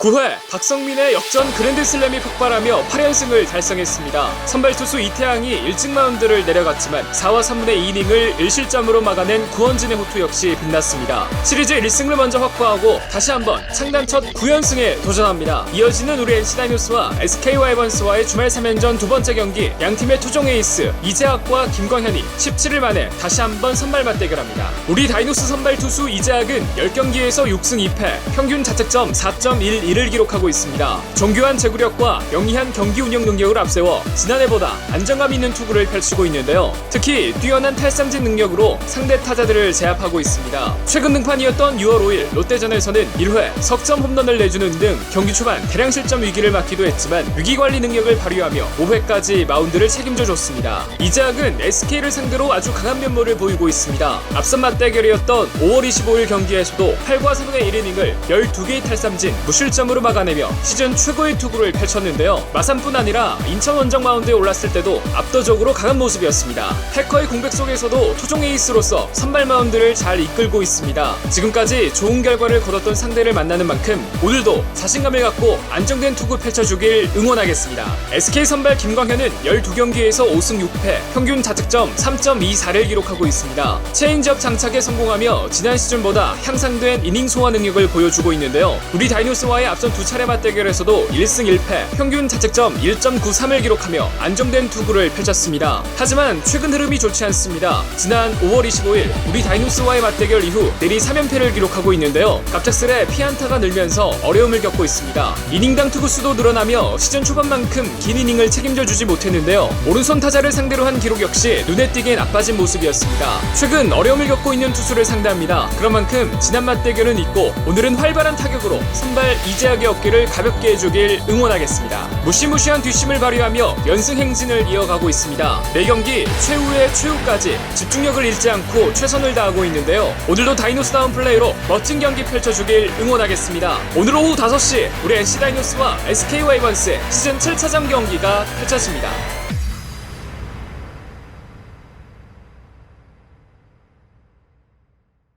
9회 박성민의 역전 그랜드슬램이 폭발하며 8연승을 달성했습니다. 선발 투수 이태양이 일찍 마운드를 내려갔지만 4와 3분의 2이닝을 1실점으로 막아낸 구원진의 호투 역시 빛났습니다. 시리즈 1승을 먼저 확보하고 다시 한번 창단 첫 9연승에 도전합니다. 이어지는 우리 NC 다이노스와 SK 와이번스와의 주말 3연전 두 번째 경기 양팀의 투종 에이스 이재학과 김광현이 17일 만에 다시 한번 선발 맞대결합니다. 우리 다이노스 선발 투수 이재학은 10경기에서 6승 2패, 평균 자책점 4.11을 기록하고 있습니다. 정교한 제구력과 영리한 경기 운영 능력을 앞세워 지난해보다 안정감 있는 투구를 펼치고 있는데요. 특히 뛰어난 탈삼진 능력으로 상대 타자들을 제압하고 있습니다. 최근 등판이었던 6월 5일 롯데전에서는 1회 석점 홈런을 내주는 등 경기 초반 대량 실점 위기를 맞기도 했지만 위기 관리 능력을 발휘하며 5회까지 마운드를 책임져 줬습니다. 이재학은 SK를 상대로 아주 강한 면모를 보이고 있습니다. 앞선 맞대결이었던 5월 25일 경기에서도 8과 3분의 1이닝을 12개의 탈삼진 무실점 으로 막아내며 시즌 최고의 투구를 펼쳤는데요. 마산뿐 아니라 인천 원정 마운드에 올랐을 때도 압도적으로 강한 모습이었습니다. 해커의 공백 속에서도 토종 에이스로서 선발 마운드를 잘 이끌고 있습니다. 지금까지 좋은 결과를 거뒀던 상대를 만나는 만큼 오늘도 자신감을 갖고 안정된 투구 펼쳐주길 응원하겠습니다. SK 선발 김광현은 12경기에서 5승 6패, 평균 자책점 3.24를 기록하고 있습니다. 체인지업 장착에 성공하며 지난 시즌보다 향상된 이닝 소화 능력을 보여주고 있는데요. 우리 다이노스와의 앞선 두 차례 맞대결에서도 1승 1패, 평균 자책점 1.93을 기록하며 안정된 투구를 펼쳤습니다. 하지만 최근 흐름이 좋지 않습니다. 지난 5월 25일 우리 다이노스와의 맞대결 이후 내리 3연패를 기록하고 있는데요. 갑작스레 피안타가 늘면서 어려움을 겪고 있습니다. 이닝당 투구수도 늘어나며 시즌 초반만큼 긴 이닝을 책임져 주지 못했는데요. 오른손 타자를 상대로 한 기록 역시 눈에 띄게 나빠진 모습이었습니다. 최근 어려움을 겪고 있는 투수를 상대합니다. 그런 만큼 지난 맞대결은 있고 오늘은 활발한 타격으로 선발 2 제약이 없기를 가볍게 해주길 응원하겠습니다. 무시무시한 뒷심을 발휘하며 연승 행진을 이어가고 있습니다. 매 경기 최후의 최후까지 집중력을 잃지 않고 최선을 다하고 있는데요. 오늘도 다이노스다운 플레이로 멋진 경기 펼쳐주길 응원하겠습니다. 오늘 오후 5시 우리 NC 다이노스와 SK 와이번스의 시즌 7차전 경기가 펼쳐집니다.